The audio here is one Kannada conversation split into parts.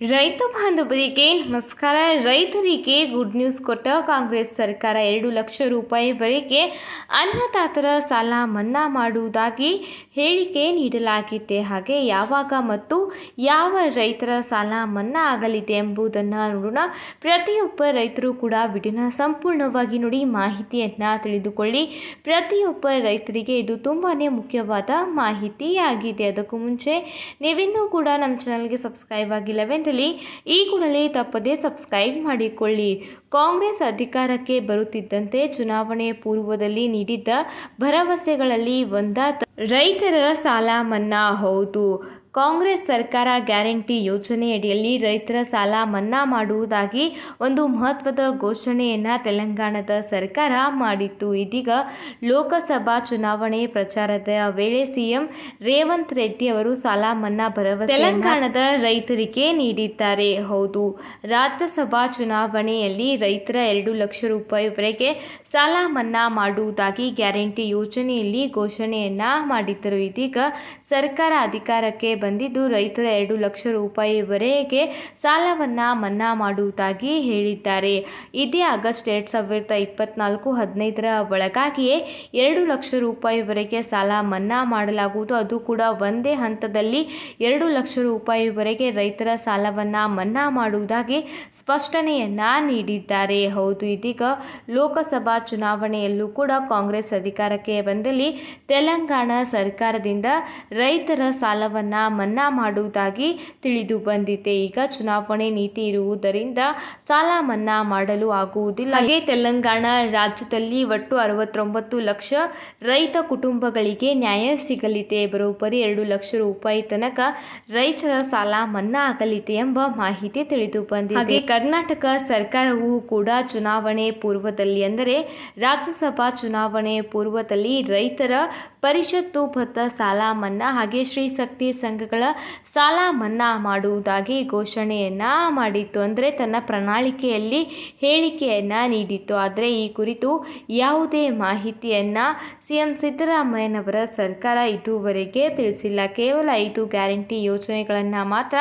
ರೈತ ಬಾಂಧವರಿಗೆ ನಮಸ್ಕಾರ. ರೈತರಿಗೆ ಗುಡ್ ನ್ಯೂಸ್ ಕೊಟ್ಟ ಕಾಂಗ್ರೆಸ್ ಸರ್ಕಾರ ಎರಡು ಲಕ್ಷ ರೂಪಾಯಿವರೆಗೆ ಅನ್ನದಾತರ ಸಾಲ ಮನ್ನಾ ಮಾಡುವುದಾಗಿ ಹೇಳಿಕೆ ನೀಡಲಾಗಿದೆ ಹಾಗೆ ಯಾವಾಗ ಮತ್ತು ಯಾವ ರೈತರ ಸಾಲ ಮನ್ನಾ ಆಗಲಿದೆ ಎಂಬುದನ್ನು ನೋಡೋಣ. ಪ್ರತಿಯೊಬ್ಬ ರೈತರು ಕೂಡ ವಿಡಿಯೋನ ಸಂಪೂರ್ಣವಾಗಿ ನೋಡಿ ಮಾಹಿತಿಯನ್ನು ತಿಳಿದುಕೊಳ್ಳಿ. ಪ್ರತಿಯೊಬ್ಬ ರೈತರಿಗೆ ಇದು ತುಂಬಾ ಮುಖ್ಯವಾದ ಮಾಹಿತಿಯಾಗಿದೆ. ಅದಕ್ಕೂ ಮುಂಚೆ ನೀವಿನ್ನೂ ಕೂಡ ನಮ್ಮ ಚಾನಲ್ಗೆ ಸಬ್ಸ್ಕ್ರೈಬ್ ಈ ಕೂಡಲೇ ತಪ್ಪದೇ ಸಬ್ಸ್ಕ್ರೈಬ್ ಮಾಡಿಕೊಳ್ಳಿ. ಕಾಂಗ್ರೆಸ್ ಅಧಿಕಾರಕ್ಕೆ ಬರುತ್ತಿದ್ದಂತೆ ಚುನಾವಣೆ ಪೂರ್ವದಲ್ಲಿ ನೀಡಿದ್ದ ಭರವಸೆಗಳಲ್ಲಿ ಒಂದಾದ ರೈತರ ಸಾಲ ಮನ್ನಾ ಹೌದು. ಕಾಂಗ್ರೆಸ್ ಸರ್ಕಾರ ಗ್ಯಾರಂಟಿ ಯೋಜನೆಯಡಿಯಲ್ಲಿ ರೈತರ ಸಾಲ ಮನ್ನಾ ಮಾಡುವುದಾಗಿ ಒಂದು ಮಹತ್ವದ ಘೋಷಣೆಯನ್ನು ತೆಲಂಗಾಣದ ಸರ್ಕಾರ ಮಾಡಿತ್ತು. ಇದೀಗ ಲೋಕಸಭಾ ಚುನಾವಣೆ ಪ್ರಚಾರದ ವೇಳೆ ಸಿಎಂ ರೇವಂತ್ ರೆಡ್ಡಿ ಅವರು ಸಾಲ ಮನ್ನಾ ಭರವಸೆ ತೆಲಂಗಾಣದ ರೈತರಿಗೆ ನೀಡಿದ್ದಾರೆ. ಹೌದು, ರಾಜ್ಯಸಭಾ ಚುನಾವಣೆಯಲ್ಲಿ ರೈತರ ಎರಡು ಲಕ್ಷ ರೂಪಾಯಿವರೆಗೆ ಸಾಲ ಮನ್ನಾ ಮಾಡುವುದಾಗಿ ಗ್ಯಾರಂಟಿ ಯೋಜನೆಯಲ್ಲಿ ಘೋಷಣೆಯನ್ನ ಮಾಡಿದ್ದರು. ಇದೀಗ ಸರ್ಕಾರ ಅಧಿಕಾರಕ್ಕೆ ಬಂದಿದ್ದು ರೈತರ ಎರಡು ಲಕ್ಷ ರೂಪಾಯಿವರೆಗೆ ಸಾಲವನ್ನು ಮನ್ನಾ ಮಾಡುವುದಾಗಿ ಹೇಳಿದ್ದಾರೆ. ಇದೇ ಆಗಸ್ಟ್ ಎರಡು ಸಾವಿರದ ಇಪ್ಪತ್ನಾಲ್ಕು ಹದಿನೈದರ ಒಳಗಾಗಿಯೇ ಎರಡು ಲಕ್ಷ ರೂಪಾಯಿವರೆಗೆ ಸಾಲ ಮನ್ನಾ ಮಾಡಲಾಗುವುದು. ಅದು ಕೂಡ ಒಂದೇ ಹಂತದಲ್ಲಿ ಎರಡು ಲಕ್ಷ ರೂಪಾಯಿವರೆಗೆ ರೈತರ ಸಾಲವನ್ನು ಮನ್ನಾ ಮಾಡುವುದಾಗಿ ಸ್ಪಷ್ಟನೆಯನ್ನ ನೀಡಿದ್ದಾರೆ. ಹೌದು, ಇದೀಗ ಲೋಕಸಭಾ ಚುನಾವಣೆಯಲ್ಲೂ ಕೂಡ ಕಾಂಗ್ರೆಸ್ ಅಧಿಕಾರಕ್ಕೆ ಬಂದಲ್ಲಿ ತೆಲಂಗಾಣ ಸರ್ಕಾರದಿಂದ ರೈತರ ಸಾಲವನ್ನ ಮನ್ನಾ ಮಾಡುವುದಾಗಿ ತಿಳಿದು ಬಂದಿದೆ. ಈಗ ಚುನಾವಣೆ ನೀತಿ ಇರುವುದರಿಂದ ಸಾಲ ಮನ್ನಾ ಮಾಡಲು ಆಗುವುದಿಲ್ಲ. ಹಾಗೆ ತೆಲಂಗಾಣ ರಾಜ್ಯದಲ್ಲಿ ಒಟ್ಟು ಅರವತ್ತೊಂಬತ್ತು ಲಕ್ಷ ರೈತ ಕುಟುಂಬಗಳಿಗೆ ನ್ಯಾಯ ಸಿಗಲಿದೆ. ಬರೋಬ್ಬರಿ ಎರಡು ಲಕ್ಷ ರೂಪಾಯಿ ತನಕ ರೈತರ ಸಾಲ ಮನ್ನಾ ಆಗಲಿದೆ ಎಂಬ ಮಾಹಿತಿ ತಿಳಿದು ಬಂದಿದೆ. ಹಾಗೆ ಕರ್ನಾಟಕ ಸರ್ಕಾರವು ಕೂಡ ಚುನಾವಣೆ ಪೂರ್ವದಲ್ಲಿ ಅಂದರೆ ರಾಜ್ಯಸಭಾ ಚುನಾವಣೆ ಪೂರ್ವದಲ್ಲಿ ರೈತರ ಪರಿಷತ್ತು ಭತ್ತ ಸಾಲ ಮನ್ನಾ ಹಾಗೆ ಶ್ರೀ ಶಕ್ತಿ ಸಂಘಗಳ ಸಾಲ ಮನ್ನಾ ಮಾಡುವುದಾಗಿ ಘೋಷಣೆಯನ್ನ ಮಾಡಿತ್ತು. ಅಂದರೆ ತನ್ನ ಪ್ರಣಾಳಿಕೆಯಲ್ಲಿ ಹೇಳಿಕೆಯನ್ನ ನೀಡಿತ್ತು. ಆದರೆ ಈ ಕುರಿತು ಯಾವುದೇ ಮಾಹಿತಿಯನ್ನ ಸಿಎಂ ಸಿದ್ದರಾಮಯ್ಯನವರ ಸರ್ಕಾರ ಇದುವರೆಗೆ ತಿಳಿಸಿಲ್ಲ. ಕೇವಲ ಐದು ಗ್ಯಾರಂಟಿ ಯೋಜನೆಗಳನ್ನು ಮಾತ್ರ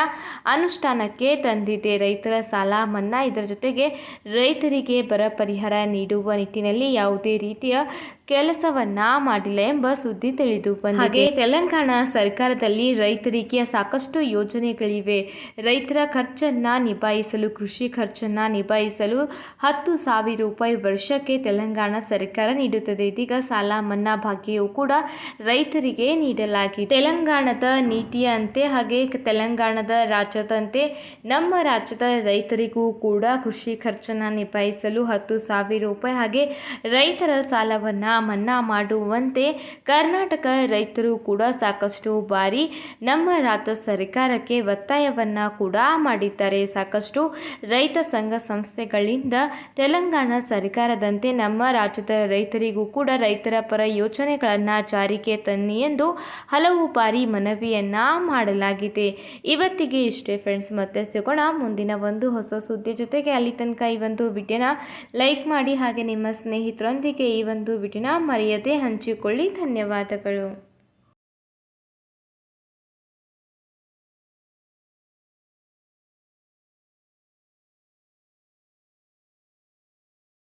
ಅನುಷ್ಠಾನಕ್ಕೆ ತಂದಿದೆ. ರೈತರ ಸಾಲ ಮನ್ನಾ ಇದರ ಜೊತೆಗೆ ರೈತರಿಗೆ ಬರ ಪರಿಹಾರ ನೀಡುವ ನಿಟ್ಟಿನಲ್ಲಿ ಯಾವುದೇ ರೀತಿಯ ಕೆಲಸವನ್ನ ಮಾಡಿಲ್ಲ ಎಂಬ ಸುದ್ದಿ ತಿಳಿದು ಬಂದಿದೆ. ಹಾಗೆ ತೆಲಂಗಾಣ ಸರ್ಕಾರದಲ್ಲಿ ರೈತರಿಗೆ ಸಾಕಷ್ಟು ಯೋಜನೆಗಳಿವೆ. ರೈತರ ಖರ್ಚನ್ನ ನಿಭಾಯಿಸಲು ಕೃಷಿ ಖರ್ಚನ್ನ ನಿಭಾಯಿಸಲು ಹತ್ತು ಸಾವಿರ ರೂಪಾಯಿ ವರ್ಷಕ್ಕೆ ತೆಲಂಗಾಣ ಸರ್ಕಾರ ನೀಡುತ್ತದೆ. ಇದೀಗ ಸಾಲ ಮನ್ನಾ ಭಾಗ್ಯವು ಕೂಡ ರೈತರಿಗೆ ನೀಡಲಾಗಿದೆ. ತೆಲಂಗಾಣದ ನೀತಿಯಂತೆ ಹಾಗೆ ತೆಲಂಗಾಣದ ರಾಜ್ಯದಂತೆ ನಮ್ಮ ರಾಜ್ಯದ ರೈತರಿಗೂ ಕೂಡ ಕೃಷಿ ಖರ್ಚನ್ನ ನಿಭಾಯಿಸಲು ಹತ್ತು ಸಾವಿರ ರೂಪಾಯಿ ಹಾಗೆ ರೈತರ ಸಾಲವನ್ನ ಮನ್ನಾ ಮಾಡುವಂತೆ ಕರ್ನಾಟಕ ರೈತರು ಕೂಡ ಸಾಕಷ್ಟು ಬಾರಿ ನಮ್ಮ ರಾಜ್ಯ ಸರ್ಕಾರಕ್ಕೆ ಒತ್ತಾಯವನ್ನು ಕೂಡ ಮಾಡಿದ್ದಾರೆ. ಸಾಕಷ್ಟು ರೈತ ಸಂಘ ಸಂಸ್ಥೆಗಳಿಂದ ತೆಲಂಗಾಣ ಸರ್ಕಾರದಂತೆ ನಮ್ಮ ರಾಜ್ಯದ ರೈತರಿಗೂ ಕೂಡ ರೈತರ ಪರ ಯೋಜನೆಗಳನ್ನು ಜಾರಿಗೆ ತನ್ನಿ ಎಂದು ಹಲವು ಬಾರಿ ಮನವಿಯನ್ನು ಮಾಡಲಾಗಿದೆ. ಇವತ್ತಿಗೆ ಇಷ್ಟೇ ಫ್ರೆಂಡ್ಸ್ ಮತ್ತೆ ಸಿಗೋಣ ಮುಂದಿನ ಒಂದು ಹೊಸ ಸುದ್ದಿ ಜೊತೆಗೆ. ಅಲ್ಲಿ ತನಕ ಈ ಒಂದು ವಿಡಿಯೋನ ಲೈಕ್ ಮಾಡಿ ಹಾಗೆ ನಿಮ್ಮ ಸ್ನೇಹಿತರೊಂದಿಗೆ ಈ ಒಂದು ವಿಡಿಯೋನ ಮರೆಯದೆ ಹಂಚಿಕೊಳ್ಳಿ. ಧನ್ಯವಾದಗಳು.